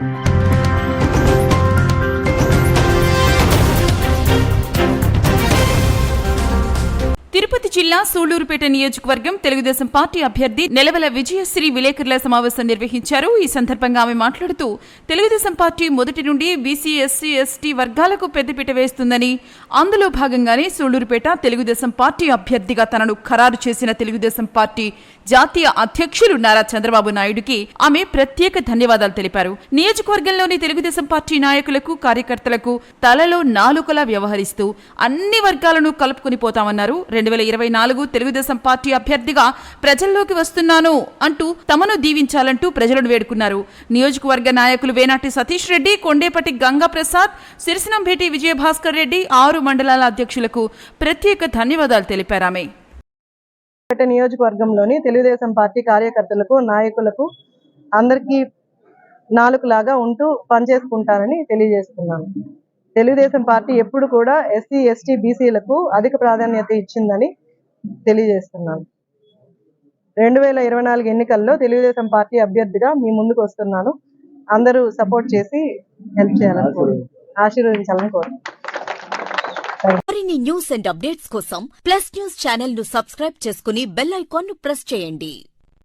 thank you జిల్లా సూళ్ళూరుపేట నియోజకవర్గం Telugu Desam party అభ్యర్థి నెలవల విజయశ్రీ విలేకరుల సమావేశం నిర్వహించారు. ఈ సందర్భంగా ఆమె మాట్లాడుతూ తెలుగుదేశం పార్టీ మొదటి నుండి బీసీ ఎస్సీ ఎస్టీ వర్గాలకు పెద్దపీట వేస్తుందని అందులో భాగంగానే సూళ్ళూరుపేట తెలుగుదేశం పార్టీ అభ్యర్థిగా తనను ఖరారు చేసిన తెలుగుదేశం పార్టీ జాతీయ అధ్యక్షులు నారా చంద్రబాబు నాయుడుకి ఆమె ప్రత్యేక ధన్యవాదాలు తెలిపారు. నియోజకవర్గంలోని తెలుగుదేశం పార్టీ నాయకులకు కార్యకర్తలకు తలలో నాలుకలా వ్యవహరిస్తూ అన్ని వర్గాలను కలుపుకుని పోతామన్నారు. రెండు వేల ఇరవై నాలుగు తెలుగుదేశం పార్టీ అభ్యర్థిగా ప్రజల్లోకి వస్తున్నాను అంటూ తమను దీవించాలంటూ ప్రజలను వేడుకున్నారు. నియోజకవర్గ నాయకులు వేనాటి సతీష్ రెడ్డి కొండేపటి గంగా ప్రసాద్ సిరిసినంభేటి విజయభాస్కర్ రెడ్డి ఆరు మండలాల అధ్యక్షులకు ప్రత్యేక ధన్యవాదాలు తెలిపారు ఆమె. నియోజకవర్గంలోని తెలుగుదేశం పార్టీ కార్యకర్తలకు నాయకులకు అందరికీ నాలుగులాగా ఉంటూ పనిచేసుకుంటానని తెలియజేస్తున్నాను. తెలుగుదేశం పార్టీ ఎప్పుడు కూడా ఎస్సీ ఎస్టీ బీసీలకు అధిక ప్రాధాన్యత ఇచ్చిందని తెలియజేస్తున్నాను. రెండు వేల ఇరవై నాలుగు ఎన్నికల్లో తెలుగుదేశం పార్టీ అభ్యర్థిగా మీ ముందుకు వస్తున్నాను. అందరూ సపోర్ట్ చేసి హెల్ప్ చేయాలని కోరు ఆశీర్వదించాలని కోరు మరిన్ని న్యూస్ అండ్ అప్డేట్స్ కోసం ప్లస్ న్యూస్ ఛానల్ను సబ్స్క్రైబ్ చేసుకుని బెల్ ఐకాన్ను ప్రెస్ చేయండి.